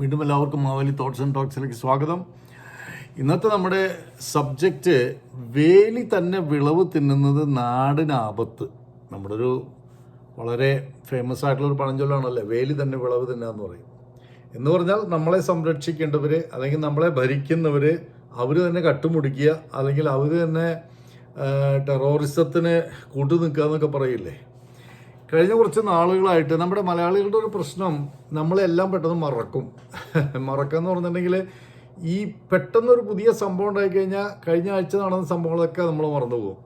വീണ്ടും എല്ലാവർക്കും Maveli thoughts and ടോക്സിലേക്ക് സ്വാഗതം. ഇന്നത്തെ നമ്മുടെ സബ്ജക്റ്റ് വേലി തന്നെ വിളവ് തിന്നുന്നത് നാടിനാപത്ത് നമ്മുടെ ഒരു വളരെ ഫേമസ് ആയിട്ടുള്ള ഒരു പഴഞ്ചൊല്ലാണല്ലേ വേലി തന്നെ വിളവ് തിന്നുക എന്ന് പറയും. എന്ന് പറഞ്ഞാൽ നമ്മളെ സംരക്ഷിക്കേണ്ടവർ അല്ലെങ്കിൽ നമ്മളെ ഭരിക്കുന്നവർ അവർ തന്നെ കട്ടുമുടിക്കുക അല്ലെങ്കിൽ അവർ തന്നെ ടെററിസത്തിന് കൂട്ടു നിൽക്കുക എന്നൊക്കെ പറയില്ലേ? കഴിഞ്ഞ കുറച്ച് നാളുകളായിട്ട് നമ്മുടെ മലയാളികളുടെ ഒരു പ്രശ്നം നമ്മളെല്ലാം പെട്ടെന്ന് മറക്കും. മറക്കുക എന്ന് പറഞ്ഞിട്ടുണ്ടെങ്കിൽ ഈ പെട്ടെന്നൊരു പുതിയ സംഭവം ഉണ്ടായിക്കഴിഞ്ഞാൽ കഴിഞ്ഞ ആഴ്ച നടന്ന സംഭവങ്ങളൊക്കെ നമ്മൾ മറന്നു പോകും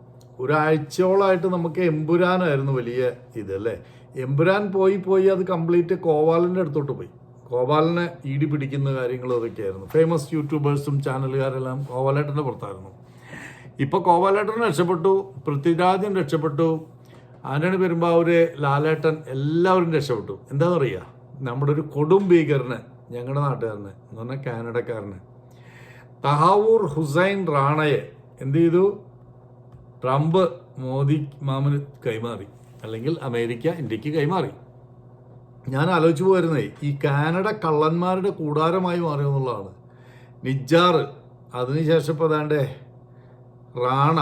ഒരാഴ്ചയോളമായിട്ട് നമുക്ക് എമ്പുരാനായിരുന്നു വലിയ ഇത് അല്ലേ? എമ്പുരാൻ പോയി പോയി അത് കംപ്ലീറ്റ് കോവാലിന്റെ അടുത്തോട്ട് പോയി. കോവാലിനെ ഈടി പിടിക്കുന്ന കാര്യങ്ങളും അതൊക്കെയായിരുന്നു. ഫേമസ് യൂട്യൂബേഴ്സും ചാനലുകാരെല്ലാം കോവാലേട്ടന്റെ പുറത്തായിരുന്നു. ഇപ്പോൾ കോവാലേട്ടൻ രക്ഷപ്പെട്ടു പൃഥ്വിരാജൻ രക്ഷപ്പെട്ടു ആന്റണി പെരുമ്പാവൂര് ലാലേട്ടൻ എല്ലാവരും രക്ഷപ്പെട്ടു. എന്താണെന്നറിയുക നമ്മുടെ ഒരു കൊടും ഭീകരന് ഞങ്ങളുടെ നാട്ടുകാരന് എന്ന് പറഞ്ഞാൽ കാനഡക്കാരന്. തഹാവൂർ ഹുസൈൻ റാണയെ എന്ത് ചെയ്തു? ട്രംപ് മോദി മാമന് കൈമാറി. അല്ലെങ്കിൽ അമേരിക്ക ഇന്ത്യയ്ക്ക് കൈമാറി. ഞാൻ ആലോചിച്ചു പോയിരുന്നേ ഈ കാനഡ കള്ളന്മാരുടെ കൂടാരമായി മാറിയെന്നുള്ളതാണ് നിജാറ് അതിനുശേഷം ഇപ്പോൾ അതാണ്ടേ റാണ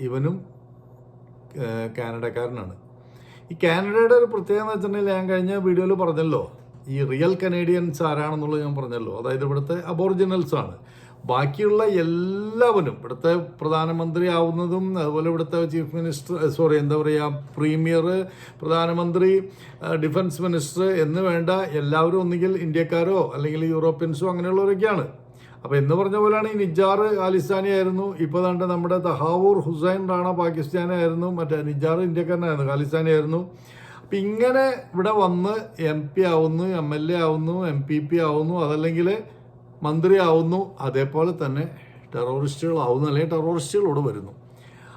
ഇവനും കാനഡക്കാരനാണ്. ഈ കാനഡയുടെ ഒരു പ്രത്യേകത എന്ന് വെച്ചിട്ടുണ്ടെങ്കിൽ ഞാൻ കഴിഞ്ഞ വീഡിയോയിൽ പറഞ്ഞല്ലോ ഈ റിയൽ കനേഡിയൻസ് ആരാണെന്നുള്ളത് ഞാൻ പറഞ്ഞല്ലോ. അതായത് ഇവിടുത്തെ അബോറിജിനൽസ് ആണ്. ബാക്കിയുള്ള എല്ലാവരും ഇവിടുത്തെ പ്രധാനമന്ത്രി ആവുന്നതും അതുപോലെ ഇവിടുത്തെ ചീഫ് മിനിസ്റ്റർ സോറി എന്താ പറയുക പ്രീമിയർ പ്രധാനമന്ത്രി ഡിഫൻസ് മിനിസ്റ്റർ എന്ന് വേണ്ട എല്ലാവരും ഒന്നുകിൽ ഇന്ത്യക്കാരോ അല്ലെങ്കിൽ യൂറോപ്യൻസോ അങ്ങനെയുള്ളവരൊക്കെയാണ്. അപ്പൊ എന്ന് പറഞ്ഞ പോലെയാണ് ഈ നിജാർ ഖാലിസ്ഥാനി ആയിരുന്നു. ഇപ്പൊ ദാണ്ട് നമ്മുടെ തഹാവൂർ ഹുസൈൻ റാണ പാകിസ്ഥാനി ആയിരുന്നു. മറ്റേ നിജാർ ഇന്ത്യക്കാരനായിരുന്നു ഖാലിസ്ഥാനി ആയിരുന്നു. അപ്പൊ ഇങ്ങനെ ഇവിടെ വന്ന് എം പി ആവുന്നു എം എൽ എ ആവുന്നു എം പി പി ആവുന്നു അതല്ലെങ്കിൽ മന്ത്രി ആവുന്നു അതേപോലെ തന്നെ ടെററിസ്റ്റുകളാവുന്നു അല്ലെങ്കിൽ ടെററിസ്റ്റുകളോട് വരുന്നു.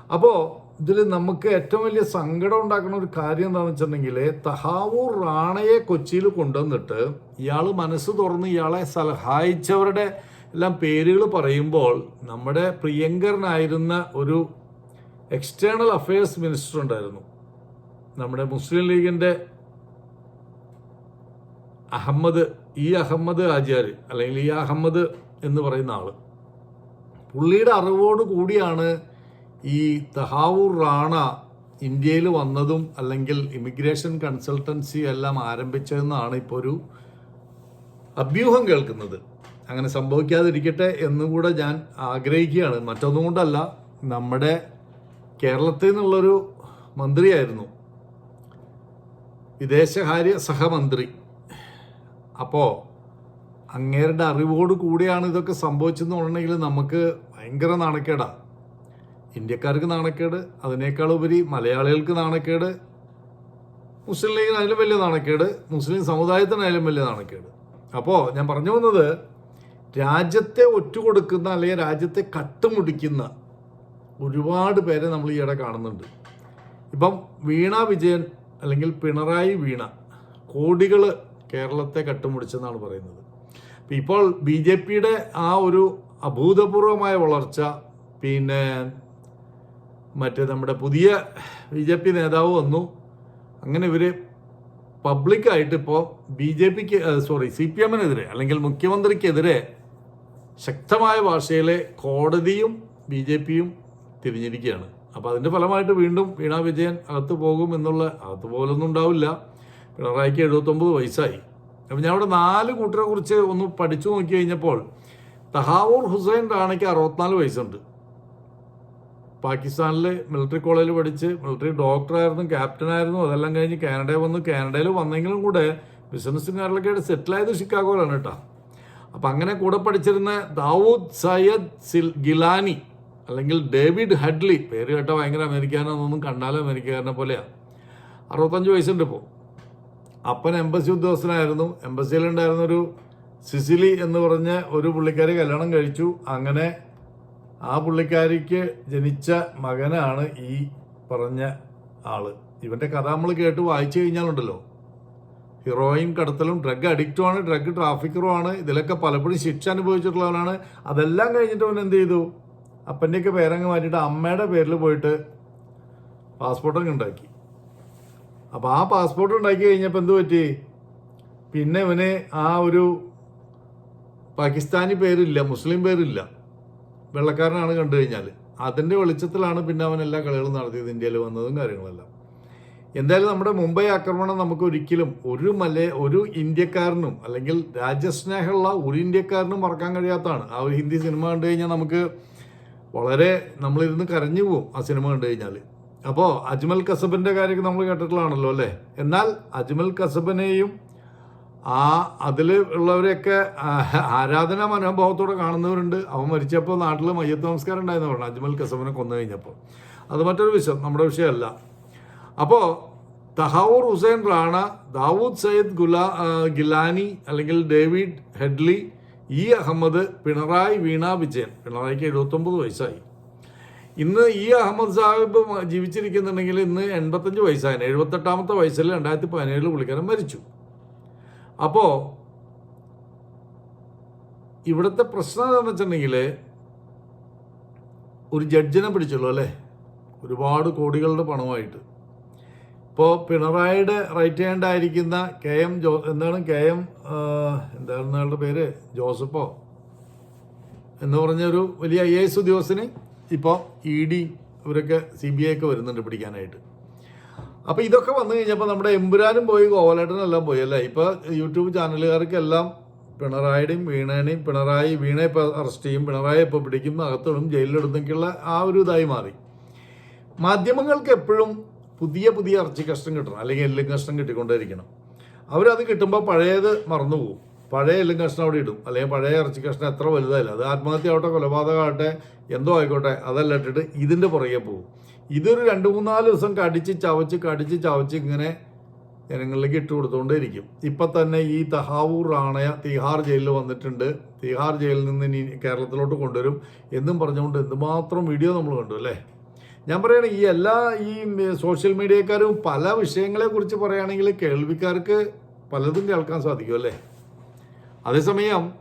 അപ്പോൾ ഇതിൽ നമുക്ക് ഏറ്റവും വലിയ സങ്കടം ഉണ്ടാക്കുന്ന ഒരു കാര്യം എന്താണെന്ന് വെച്ചിട്ടുണ്ടെങ്കിൽ തഹാവൂർ റാണയെ കൊച്ചിയിൽ കൊണ്ടുവന്നിട്ട് ഇയാൾ മനസ്സ് തുറന്ന് ഇയാളെ സഹായിച്ചവരുടെ എല്ലാം പേരുകൾ പറയുമ്പോൾ നമ്മുടെ പ്രിയങ്കരനായിരുന്ന ഒരു എക്സ്റ്റേണൽ അഫയേഴ്സ് മിനിസ്റ്റർ ഉണ്ടായിരുന്നു. നമ്മുടെ മുസ്ലിം ലീഗിന്റെ അഹമ്മദ് ഇ അഹമ്മദ് ആചാര് അല്ലെങ്കിൽ ഇ അഹമ്മദ് എന്ന് പറയുന്ന ആൾ. പുള്ളിയുടെ അറിവോട് കൂടിയാണ് ഈ തഹാവൂർ റാണ ഇന്ത്യയിൽ വന്നതും അല്ലെങ്കിൽ ഇമിഗ്രേഷൻ കൺസൾട്ടൻസി എല്ലാം ആരംഭിച്ചതെന്നാണ് ഇപ്പോൾ ഒരു അഭ്യൂഹം കേൾക്കുന്നത്. അങ്ങനെ സംഭവിക്കാതിരിക്കട്ടെ എന്നുകൂടെ ഞാൻ ആഗ്രഹിക്കുകയാണ്. മറ്റൊന്നും കൊണ്ടല്ല നമ്മുടെ കേരളത്തിൽ നിന്നുള്ളൊരു മന്ത്രിയായിരുന്നു. വിദേശകാര്യ സഹമന്ത്രി. അപ്പോൾ അങ്ങേരുടെ അറിവോട് കൂടിയാണ് ഇതൊക്കെ സംഭവിച്ചെന്ന് പറഞ്ഞെങ്കിൽ നമുക്ക് ഭയങ്കര നാണക്കേടാണ് ഇന്ത്യക്കാർക്ക് നാണക്കേട് അതിനേക്കാൾ ഉപരി മലയാളികൾക്ക് നാണക്കേട് മുസ്ലിം ലീഗിന് അതിലും വലിയ നാണക്കേട് മുസ്ലിം സമുദായത്തിനായാലും വലിയ നാണക്കേട്. അപ്പോൾ ഞാൻ പറഞ്ഞു വന്നത് രാജ്യത്തെ ഒറ്റുകൊടുക്കുന്ന അല്ലെങ്കിൽ രാജ്യത്തെ കട്ടുമുടിക്കുന്ന ഒരുപാട് പേരെ നമ്മൾ ഈയിടെ കാണുന്നുണ്ട്. ഇപ്പം വീണ വിജയൻ അല്ലെങ്കിൽ പിണറായി വീണ കോടികൾ കേരളത്തെ കട്ടുമുടിച്ചെന്നാണ് പറയുന്നത്. ഇപ്പോൾ ബി ജെ പിയുടെ ആ ഒരു അഭൂതപൂർവമായ വളർച്ച പിന്നെ മറ്റേ നമ്മുടെ പുതിയ ബി ജെ പി നേതാവ് വന്നു. അങ്ങനെ ഇവർ പബ്ലിക്കായിട്ട് ഇപ്പോൾ ബി ജെ പിക്ക് സോറി സി പി എമ്മിനെതിരെ അല്ലെങ്കിൽ മുഖ്യമന്ത്രിക്കെതിരെ ശക്തമായ ഭാഷയിൽ കോടതിയും ബി ജെ പിയും തിരിഞ്ഞിരിക്കുകയാണ്. അപ്പോൾ അതിന്റെ ഫലമായിട്ട് വീണ്ടും വീണ വിജയൻ അകത്ത് പോകും എന്നുള്ള അകത്ത് പോലൊന്നും ഉണ്ടാവില്ല. പിണറായിക്ക് എഴുപത്തൊമ്പത് വയസ്സായി. അപ്പം ഞാൻ ഇവിടെ നാല് കൂട്ടരെ കുറിച്ച് ഒന്ന് പഠിച്ചു നോക്കി കഴിഞ്ഞപ്പോൾ തഹാവൂർ ഹുസൈൻ റാണയ്ക്ക് അറുപത്തിനാല് വയസ്സുണ്ട്. പാകിസ്ഥാനിലെ മിലിറ്ററി കോളേജിൽ പഠിച്ച് മിലിറ്ററി ഡോക്ടറായിരുന്നു ക്യാപ്റ്റനായിരുന്നു അതെല്ലാം കഴിഞ്ഞ് കാനഡയിൽ വന്നു. കാനഡയിൽ വന്നെങ്കിലും കൂടെ ബിസിനസ്സുകാരിലൊക്കെ സെറ്റിലായത് ഷിക്കാഗോയിലാണ് കേട്ടോ. അപ്പം അങ്ങനെ കൂടെ പഠിച്ചിരുന്ന ദാവൂദ് സയ്യദ് സിൽ ഗിലാനി അല്ലെങ്കിൽ ഡേവിഡ് ഹഡ്ലി പേര് കേട്ട ഭയങ്കര അമേരിക്കാനൊന്നും കണ്ടാലും അമേരിക്കക്കാരനെ പോലെയാണ് അറുപത്തഞ്ച് വയസ്സുണ്ട് ഇപ്പോൾ അപ്പൻ എംബസി ഉദ്യോഗസ്ഥനായിരുന്നു. എംബസിയിലുണ്ടായിരുന്നൊരു സിസിലി എന്ന് പറഞ്ഞ ഒരു പുള്ളിക്കാരി കല്യാണം കഴിച്ചു. അങ്ങനെ ആ പുള്ളിക്കാരിക്ക് ജനിച്ച മകനാണ് ഈ പറഞ്ഞ ആൾ. ഇവന്റെ കഥ നമ്മൾ കേട്ട് വായിച്ചു കഴിഞ്ഞാലുണ്ടല്ലോ. ഹീറോയിൻ കടത്തലും ഡ്രഗ് അഡിക്റ്റുമാണ് ഡ്രഗ് ട്രാഫിക്കറുമാണ് ഇതിലൊക്കെ പലപ്പോഴും ശിക്ഷ അനുഭവിച്ചിട്ടുള്ളവനാണ് അതെല്ലാം കഴിഞ്ഞിട്ട് അവൻ എന്ത് ചെയ്തു? അപ്പന്റെയൊക്കെ പേരങ്ങ് മാറ്റിയിട്ട് അമ്മയുടെ പേരിൽ പോയിട്ട് പാസ്പോർട്ടൊക്കെ ഉണ്ടാക്കി. അപ്പോൾ ആ പാസ്പോർട്ട് ഉണ്ടാക്കി കഴിഞ്ഞപ്പോൾ എന്ത് പറ്റി? പിന്നെ ഇവന് ആ ഒരു പാകിസ്ഥാനി പേരില്ല മുസ്ലിം പേരില്ല. വെള്ളക്കാരനാണ് കണ്ടു കഴിഞ്ഞാൽ അതിന്റെ വെളിച്ചത്തിലാണ് പിന്നെ അവൻ എല്ലാ കളികളും നടത്തിയത് ഇന്ത്യയിൽ വന്നതും കാര്യങ്ങളെല്ലാം. എന്തായാലും നമ്മുടെ മുംബൈ ആക്രമണം നമുക്ക് ഒരിക്കലും ഒരു മല ഒരു ഇന്ത്യക്കാരനും അല്ലെങ്കിൽ രാജ്യസ്നേഹമുള്ള ഒരു ഇന്ത്യക്കാരനും മറക്കാൻ കഴിയാത്തതാണ്. ആ ഒരു ഹിന്ദി സിനിമ കണ്ടു കഴിഞ്ഞാൽ നമുക്ക് വളരെ നമ്മളിരുന്ന് കരഞ്ഞു പോവും ആ സിനിമ കണ്ടു കഴിഞ്ഞാൽ അപ്പോൾ അജ്മൽ കസബിന്റെ കാര്യമൊക്കെ നമ്മൾ കേട്ടിട്ടുള്ളതാണല്ലോ അല്ലേ? എന്നാൽ അജ്മൽ കസബിനെയും ആ അതിൽ ഉള്ളവരെയൊക്കെ ആരാധനാ മനോഭാവത്തോടെ കാണുന്നവരുണ്ട്. അവൻ മരിച്ചപ്പോൾ നാട്ടിൽ മയ്യത്ത് നമസ്കാരം ഉണ്ടായിരുന്നു പറഞ്ഞു. അജ്മൽ കസബിനെ കൊന്നു കഴിഞ്ഞപ്പോൾ അത് മറ്റൊരു വിഷയം നമ്മുടെ വിഷയമല്ല. അപ്പോൾ തഹാവൂർ ഹുസൈൻ റാണ ദാവൂദ് സയ്യിദ് ഗുലാ ഗിലാനി അല്ലെങ്കിൽ David Headley E Ahmed Pinarayi Veena Vijayan. പിണറായിക്ക് എഴുപത്തൊമ്പത് വയസ്സായി. ഇന്ന് ഇ അഹമ്മദ് സാഹിബ് ജീവിച്ചിരിക്കുന്നുണ്ടെങ്കിൽ ഇന്ന് എൺപത്തഞ്ച് വയസ്സായിരുന്നു എഴുപത്തെട്ടാമത്തെ വയസ്സിൽ രണ്ടായിരത്തി പതിനേഴിൽ പുള്ളിക്കാരൻ മരിച്ചു. അപ്പോൾ ഇവിടുത്തെ പ്രശ്നം എന്താണെന്ന് വെച്ചിട്ടുണ്ടെങ്കിൽ ഒരു ജഡ്ജിനെ പിടിച്ചുള്ളൂ അല്ലേ? ഒരുപാട് കോടികളുടെ പണമായിട്ട്. ഇപ്പോൾ പിണറായിയുടെ റൈറ്റ് ഹാൻഡ് ആയിരിക്കുന്ന കെ എം ജോ എന്താണ് കെ എം എന്താണ് അയാളുടെ പേര്? ജോസഫോ. എന്ന് പറഞ്ഞൊരു വലിയ ഐ എസ് ഉദ്യോഗസ്ഥന് ഇപ്പോൾ ഇ ഡി ഇവരൊക്കെ സി ബി ഐ ഒക്കെ വരുന്നുണ്ട് പിടിക്കാനായിട്ട്. അപ്പോൾ ഇതൊക്കെ വന്നു കഴിഞ്ഞപ്പോൾ നമ്മുടെ എമ്പുരാനും പോയി ഗോവലേട്ടനും എല്ലാം പോയി അല്ലേ? ഇപ്പോൾ യൂട്യൂബ് ചാനലുകാർക്കെല്ലാം പിണറായിയുടെയും വീണേനെയും പിണറായി വീണയെ ഇപ്പോൾ അറസ്റ്റ് ചെയ്യും പിണറായി ഇപ്പോൾ പിടിക്കും അകത്തിടും ജയിലിലിടുന്നൊക്കെയുള്ള ആ ഒരു ഇതായി മാറി. മാധ്യമങ്ങൾക്ക് എപ്പോഴും പുതിയ പുതിയ ഇറച്ചി കഷ്ടം കിട്ടണം അല്ലെങ്കിൽ എല്ലും കഷ്ണം കിട്ടിക്കൊണ്ടേയിരിക്കണം. അവരത് കിട്ടുമ്പോൾ പഴയത് മറന്നു പോകും. പഴയ എല്ലും കഷ്ണം അവിടെ ഇടും. അല്ലെങ്കിൽ പഴയ ഇറച്ചി കഷ്ണം എത്ര വലുതായില്ല അത് ആത്മഹത്യ ആവട്ടെ കൊലപാതകമാകട്ടെ എന്തോ ആയിക്കോട്ടെ അതെല്ലാം ഇട്ടിട്ട് ഇതിന്റെ പുറകെ പോകും. ഇതൊരു രണ്ട് മൂന്നാൽ ദിവസം കടിച്ച് ചവച്ച് കടിച്ച് ചവച്ച് ഇങ്ങനെ ജനങ്ങളിലേക്ക് ഇട്ട് കൊടുത്തുകൊണ്ടേയിരിക്കും. ഇപ്പം തന്നെ ഈ തഹാവൂർ റാണയ തിഹാർ ജയിലിൽ വന്നിട്ടുണ്ട്. തിഹാർ ജയിലിൽ നിന്ന് ഇനി കേരളത്തിലോട്ട് കൊണ്ടുവരും എന്നും പറഞ്ഞുകൊണ്ട് എന്തുമാത്രം വീഡിയോ നമ്മൾ കണ്ടു അല്ലേ? ഞാൻ പറയുകയാണ് ഈ എല്ലാ ഈ സോഷ്യൽ മീഡിയക്കാരും പല വിഷയങ്ങളെ കുറിച്ച് പറയുകയാണെങ്കിൽ കേൾവിക്കാർക്ക് പലതും കേൾക്കാൻ സാധിക്കും അല്ലേ? അതേസമയം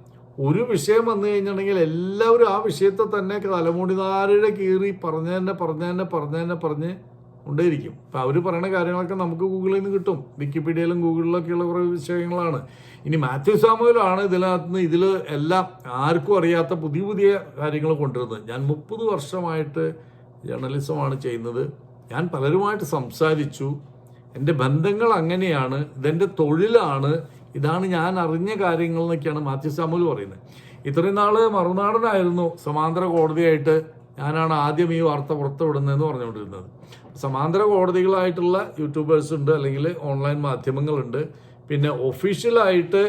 ഒരു വിഷയം വന്നു കഴിഞ്ഞിട്ടുണ്ടെങ്കിൽ എല്ലാവരും ആ വിഷയത്തെ തന്നെ തലമുടിനാരുടെ കീറി പറഞ്ഞു തന്നെ പറഞ്ഞു തന്നെ പറഞ്ഞു തന്നെ പറഞ്ഞ് കൊണ്ടേയിരിക്കും. അപ്പം അവർ പറയുന്ന കാര്യങ്ങളൊക്കെ നമുക്ക് ഗൂഗിളിൽ നിന്ന് കിട്ടും. വിക്കിപീഡിയയിലും ഗൂഗിളിലൊക്കെയുള്ള കുറേ വിഷയങ്ങളാണ്. ഇനി മാത്യു സാമുവലാണ് ഇതിനകത്ത് നിന്ന് ഇതിൽ എല്ലാം ആർക്കും അറിയാത്ത പുതിയ പുതിയ കാര്യങ്ങൾ കൊണ്ടുവരുന്നത്. ഞാൻ മുപ്പത് വർഷമായിട്ട് ജേർണലിസമാണ് ചെയ്യുന്നത്. ഞാൻ പലരുമായിട്ട് സംസാരിച്ചു. എന്റെ ബന്ധങ്ങൾ അങ്ങനെയാണ് ഇതെന്റെ തൊഴിലാണ് ഇതാണ് ഞാൻ അറിഞ്ഞ കാര്യങ്ങൾ എന്നൊക്കെയാണ് മാത്യു സാമുൽ പറയുന്നത്. ഇത്രയും നാൾ മറുനാടനായിരുന്നു സമാന്തര കോടതിയായിട്ട് ഞാനാണ് ആദ്യം ഈ വാർത്ത പുറത്തുവിടുന്നതെന്ന് പറഞ്ഞുകൊണ്ടിരുന്നത്. സമാന്തര കോടതികളായിട്ടുള്ള യൂട്യൂബേഴ്സ് ഉണ്ട് അല്ലെങ്കിൽ ഓൺലൈൻ മാധ്യമങ്ങളുണ്ട്. പിന്നെ ഒഫീഷ്യലായിട്ട്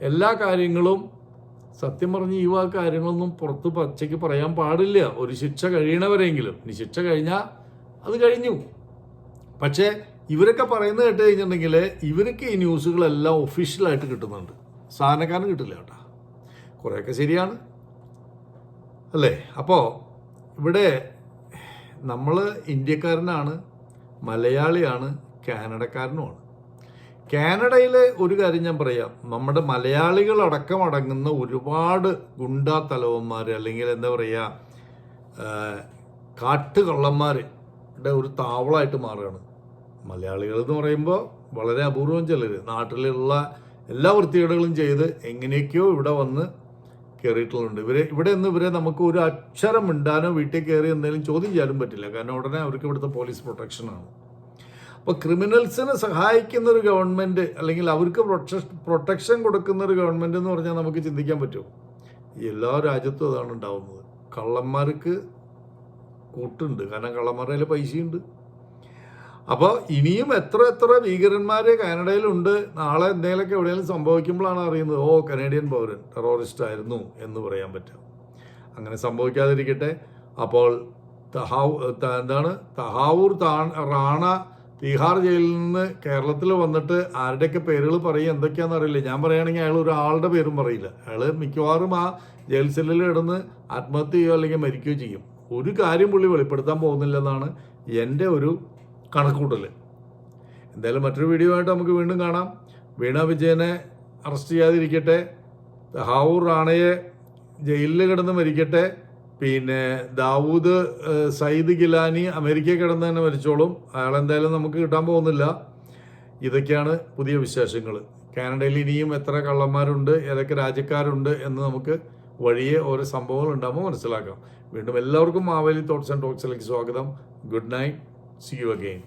എല്ലാ കാര്യങ്ങളും സത്യം പറഞ്ഞ് ഈ വാ കാര്യങ്ങളൊന്നും പുറത്ത് പച്ചയ്ക്ക് പറയാൻ പാടില്ല. ഒരു ശിക്ഷ കഴിയണവരെങ്കിലും. ഇനി ശിക്ഷ കഴിഞ്ഞാൽ അത് കഴിഞ്ഞു. പക്ഷേ ഇവരൊക്കെ പറയുന്നത് കേട്ട് കഴിഞ്ഞിട്ടുണ്ടെങ്കിൽ ഇവർക്ക് ഈ ന്യൂസുകളെല്ലാം ഒഫീഷ്യലായിട്ട് കിട്ടുന്നുണ്ട്. സാധനക്കാരന് കിട്ടില്ല കേട്ടോ. കുറേയൊക്കെ ശരിയാണ്. അല്ലേ? അപ്പോൾ ഇവിടെ നമ്മൾ ഇന്ത്യക്കാരനാണ് മലയാളിയാണ് കാനഡക്കാരനുമാണ്. കാനഡയിലെ ഒരു കാര്യം ഞാൻ പറയാം. നമ്മുടെ മലയാളികളടക്കം അടങ്ങുന്ന ഒരുപാട് ഗുണ്ടാ തലവന്മാർ അല്ലെങ്കിൽ എന്താ പറയുക കാട്ടുകള്ളന്മാരുടെ ഒരു താവളമായിട്ട് മാറുകയാണ്. മലയാളികൾ എന്ന് പറയുമ്പോൾ വളരെ അപൂർവം ചിലർ നാട്ടിലുള്ള എല്ലാ വൃത്തികേടുകളും ചെയ്ത് എങ്ങനെയൊക്കെയോ ഇവിടെ വന്ന് കയറിയിട്ടുള്ളുണ്ട് ഇവരെ ഇവിടെ നിന്ന് ഇവരെ നമുക്ക് ഒരു അക്ഷരം മിണ്ടാനോ വീട്ടിൽ കയറി എന്തെങ്കിലും ചോദ്യം ചെയ്യാനും പറ്റില്ല. കാരണം ഉടനെ അവർക്ക് ഇവിടുത്തെ പോലീസ് പ്രൊട്ടക്ഷനാണ് അപ്പോൾ ക്രിമിനൽസിനെ സഹായിക്കുന്ന ഒരു ഗവൺമെന്റ് അല്ലെങ്കിൽ അവർക്ക് പ്രൊട്ടക്ഷൻ പ്രൊട്ടക്ഷൻ കൊടുക്കുന്ന ഒരു ഗവൺമെന്റ് എന്ന് പറഞ്ഞാൽ നമുക്ക് ചിന്തിക്കാൻ പറ്റുമോ? എല്ലാ രാജ്യത്തും അതാണ് ഉണ്ടാവുന്നത്. കള്ളന്മാർക്ക് കൂട്ടുണ്ട്. കാരണം കള്ളന്മാരുടെ പൈസയുണ്ട്. അപ്പോൾ ഇനിയും എത്ര എത്ര ഭീകരന്മാർ കാനഡയിലുണ്ട് നാളെ എന്തെങ്കിലുമൊക്കെ എവിടെയെങ്കിലും സംഭവിക്കുമ്പോഴാണ് അറിയുന്നത് ഓ കനേഡിയൻ പൗരൻ ടെററിസ്റ്റ് ആയിരുന്നു എന്ന് പറയാൻ പറ്റും. അങ്ങനെ സംഭവിക്കാതിരിക്കട്ടെ. അപ്പോൾ തഹാവൂ എന്താണ്? തഹാവൂർ താ റാണ തീഹാർ ജയിലിൽ നിന്ന് കേരളത്തിൽ വന്നിട്ട് ആരുടെയൊക്കെ പേരുകൾ പറയും എന്തൊക്കെയാണെന്ന് അറിയില്ല. ഞാൻ പറയുകയാണെങ്കിൽ അയാൾ ഒരാളുടെ പേരും പറയില്ല. അയാൾ മിക്കവാറും ആ ജയിൽ സെല്ലിൽ കിടന്ന് ആത്മഹത്യ ചെയ്യുകയോ അല്ലെങ്കിൽ മരിക്കുകയോ ചെയ്യും. ഒരു കാര്യം പുള്ളി വെളിപ്പെടുത്താൻ പോകുന്നില്ലെന്നാണ് എന്റെ ഒരു കണക്കൂട്ടൽ എന്തായാലും മറ്റൊരു വീഡിയോ ആയിട്ട് നമുക്ക് വീണ്ടും കാണാം. വീണ വിജയനെ അറസ്റ്റ് ചെയ്യാതിരിക്കട്ടെ. ഹാവൂർ റാണയെ ജയിലിൽ കിടന്ന് മരിക്കട്ടെ. പിന്നെ ദാവൂദ് സയ്യിദ് ഗിലാനി അമേരിക്കയിൽ കിടന്ന് തന്നെ മരിച്ചോളും. അയാൾ എന്തായാലും നമുക്ക് കിട്ടാൻ പോകുന്നില്ല. ഇതൊക്കെയാണ് പുതിയ വിശേഷങ്ങൾ കാനഡയിൽ ഇനിയും എത്ര കള്ളന്മാരുണ്ട് ഏതൊക്കെ രാജ്യക്കാരുണ്ട് എന്ന് നമുക്ക് വഴിയെ ഓരോ സംഭവങ്ങൾ ഉണ്ടാകുമ്പോൾ മനസ്സിലാക്കാം. വീണ്ടും എല്ലാവർക്കും മാവേലി തോട്ട്സ് ആൻഡ് ടോക്സിലേക്ക് സ്വാഗതം. Good night. See you again